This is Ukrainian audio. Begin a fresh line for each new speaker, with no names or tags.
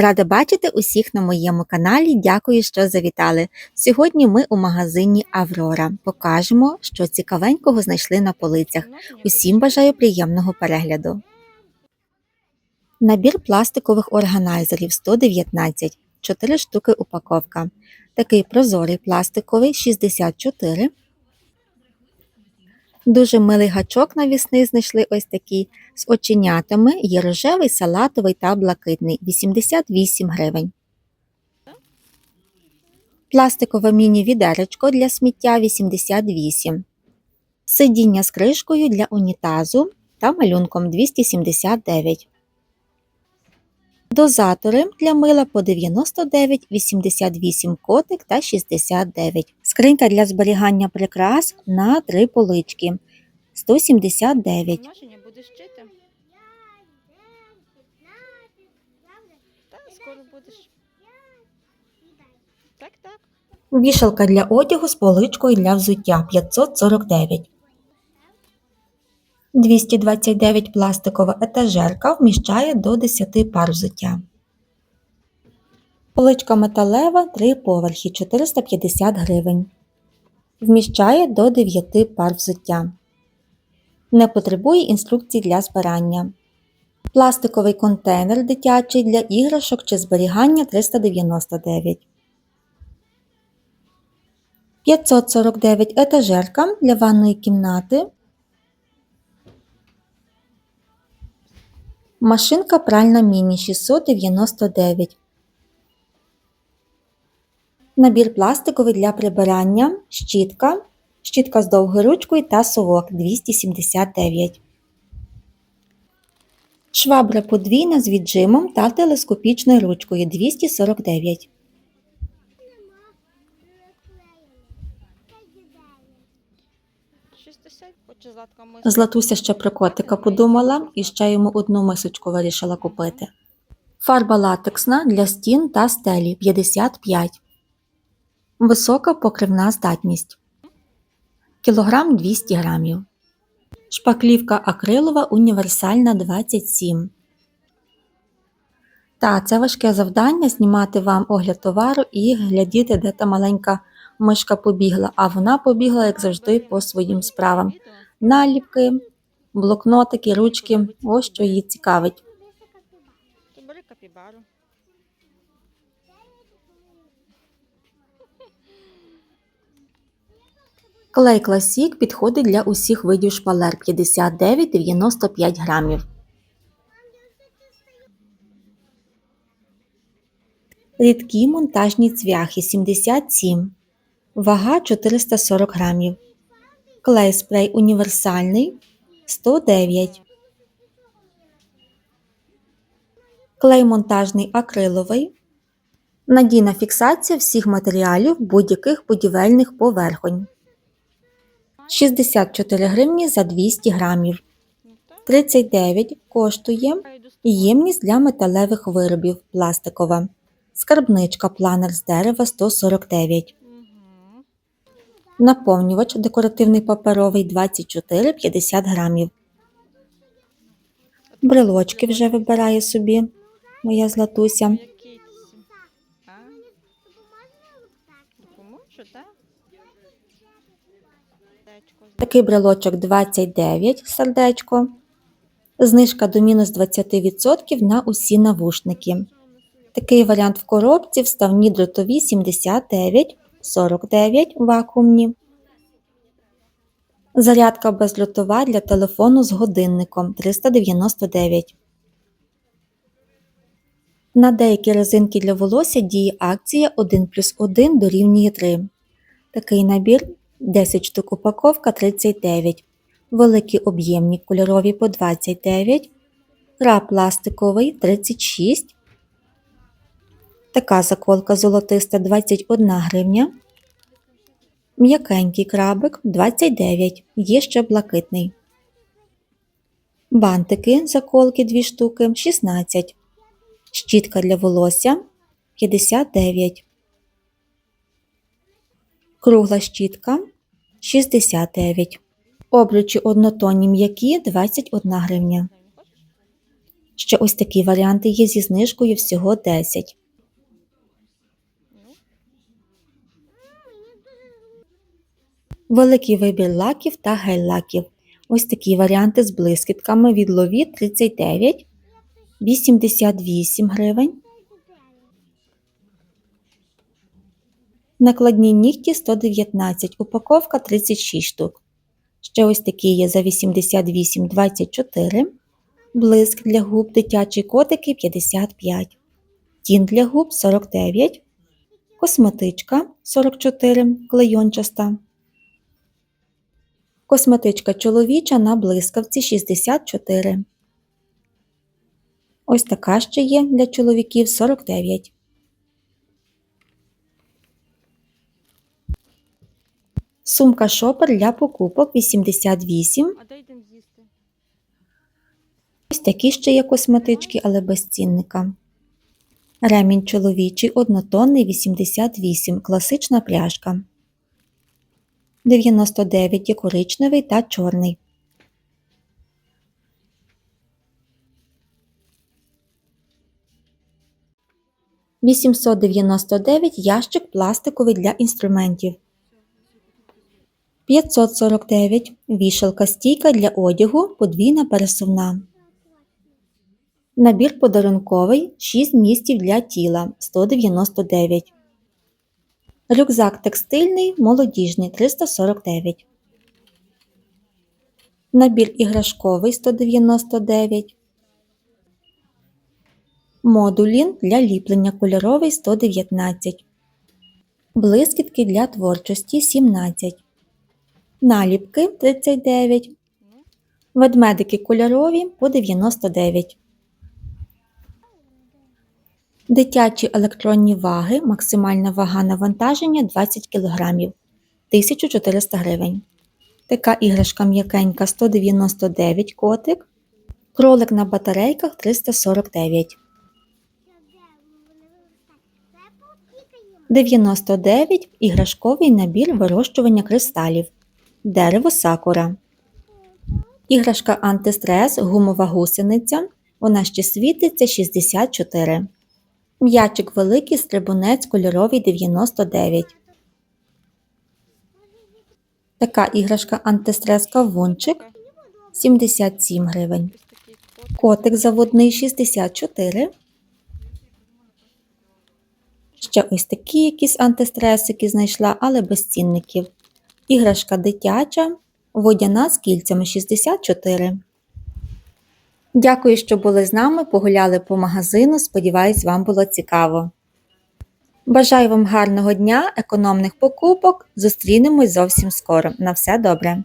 Рада бачити усіх на моєму каналі. Дякую, що завітали. Сьогодні ми у магазині Аврора покажемо, що цікавенького знайшли на полицях. Усім бажаю приємного перегляду. Набір пластикових органайзерів 119, 4 штуки упаковка. Такий прозорий пластиковий 64. Дуже милий гачок навісний знайшли ось такий. З оченятами є рожевий, салатовий та блакитний 88 гривень. Пластикове міні-відеречко для сміття 88. Сидіння з кришкою для унітазу та малюнком 279. Дозатори для мила по 99, 88 котик та 69. Скринька для зберігання прикрас на 3 полички 179.
Машиня будеш вчити? Так, скоро будеш. Так, так.
Вішалка для одягу з поличкою для взуття 549. 229 пластикова етажерка вміщає до 10 пар взуття. Поличка металева 3 поверхи 450 гривень. Вміщає до 9 пар взуття. Не потребує інструкцій для збирання. Пластиковий контейнер дитячий для іграшок чи зберігання 399. 549 етажерка для ванної кімнати. Машинка пральна міні 699. Набір пластиковий для прибирання, щітка, щітка з довгою ручкою та совок 279. Швабра подвійна з віджимом та телескопічною ручкою 249. Златуся ще про котика подумала і ще йому одну мисочку вирішила купити. Фарба латексна для стін та стелі 55. Висока покривна здатність. Кілограм 200 грамів. Шпаклівка акрилова універсальна 27. Та це важке завдання знімати вам огляд товару і глядіти, де та маленька мишка побігла, а вона побігла, як завжди, по своїм справам. Наліпки, блокнотики, ручки. Ось що її цікавить. Клей Classic підходить для усіх видів шпалер 59-95 грамів. Рідкі монтажні цвяхи 77. Вага 440 грамів. Клей спрей універсальний 109. Клей монтажний акриловий. Надійна фіксація всіх матеріалів будь-яких будівельних поверхонь. 64 гривні за 200 грамів.
Ну так.
39 коштує ємність для металевих виробів пластикова. Скарбничка планер з дерева 149. Наповнювач декоративний паперовий 24-50 грамів. Брелочки вже вибирає собі моя златуся. Такий брелочок 29 сердечко. Знижка до мінус 20% на усі навушники. Такий варіант в коробці вставні дротові 79, 49 вакуумні. Зарядка бездротова для телефону з годинником 399. На деякі резинки для волосся діє акція 1 плюс 1 дорівнює 3. Такий набір 10 штук упаковка 39. Великі об'ємні кольорові по 29. Краб пластиковий 36. Така заколка золотиста 21 гривня. М'якенький крабик 29. Є ще блакитний. Бантики заколки 2 штуки 16. Щітка для волосся 59. Кругла щітка 69. Обручі однотонні м'які 21 гривня. Ще ось такі варіанти є зі знижкою всього 10. Великий вибір лаків та гель-лаків. Ось такі варіанти з блискітками від Лові 39, 88 гривень. Накладні нігті 119, упаковка 36 штук. Ще ось такі є за 88, 24. Блиск для губ дитячі котики 55. Тін для губ 49. Косметичка 44 клейончаста. Косметичка чоловіча на блискавці 64. Ось така ще є для чоловіків 49. Сумка шопер для покупок 88.
а де йдемо їсти?
Ось такі ще є косметички, але без цінника. Ремінь чоловічий однотонний 88, класична пряжка. 99 є коричневий та чорний. «899 ящик пластиковий для інструментів. 549 вішалка стійка для одягу подвійна пересувна. Набір подарунковий 6 місців для тіла 199. Рюкзак текстильний молодіжний 349. Набір іграшковий 199. Модулін для ліплення кольоровий 119. Блискітки для творчості 17. Наліпки 39.
Ну,
Ведмедики кольорові по 99. Дитячі електронні ваги, максимальна вага навантаження 20 кг, 1400 гривень. Така іграшка м'якенька 199 котик, кролик на батарейках 349. 99 іграшковий набір вирощування кристалів. Дерево сакура. Іграшка антистрес, гумова гусениця. Вона ще світиться 64. М'ячик великий, стрибунець кольоровий 99. Така іграшка антистрес кавунчик 77 гривень. Котик заводний 64. Ще ось такі якісь антистресики знайшла, але без цінників. Іграшка дитяча, водяна з кільцями 64. Дякую, що були з нами, погуляли по магазину. Сподіваюсь, вам було цікаво. Бажаю вам гарного дня, економних покупок. Зустрінемось зовсім скоро. На все добре!